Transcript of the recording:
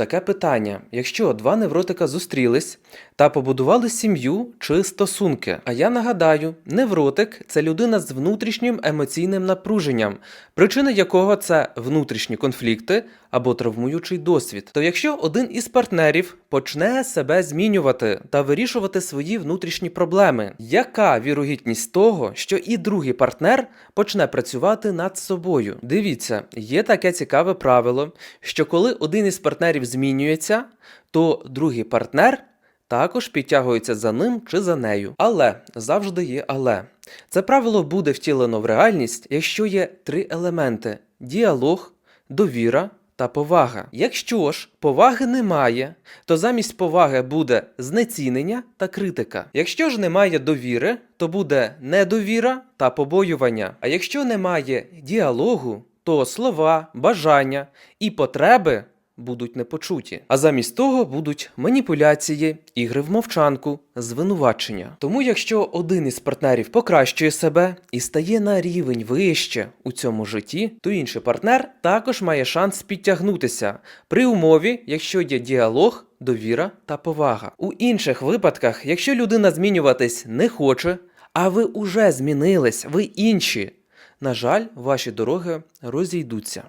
Таке питання: якщо два невротика зустрілись та побудували сім'ю чи стосунки. А я нагадаю, невротик це людина з внутрішнім емоційним напруженням, причина якого це внутрішні конфлікти або травмуючий досвід. То якщо один із партнерів почне себе змінювати та вирішувати свої внутрішні проблеми, яка вірогідність того, що і другий партнер почне працювати над собою? Дивіться, є таке цікаве правило, що коли один із партнерів змінюється, то другий партнер також підтягується за ним чи за нею. Але завжди є але. Це правило буде втілено в реальність, якщо є три елементи: діалог, довіра та повага. Якщо ж поваги немає, то замість поваги буде знецінення та критика. Якщо ж немає довіри, то буде недовіра та побоювання. А якщо немає діалогу, то слова, бажання і потреби будуть непочуті. А замість того будуть маніпуляції, ігри в мовчанку, звинувачення. Тому, якщо один із партнерів покращує себе і стає на рівень вище у цьому житті, то інший партнер також має шанс підтягнутися при умові, якщо є діалог. Довіра та повага. У інших випадках, якщо людина змінюватись не хоче, а ви уже змінились, ви інші. На жаль, ваші дороги розійдуться.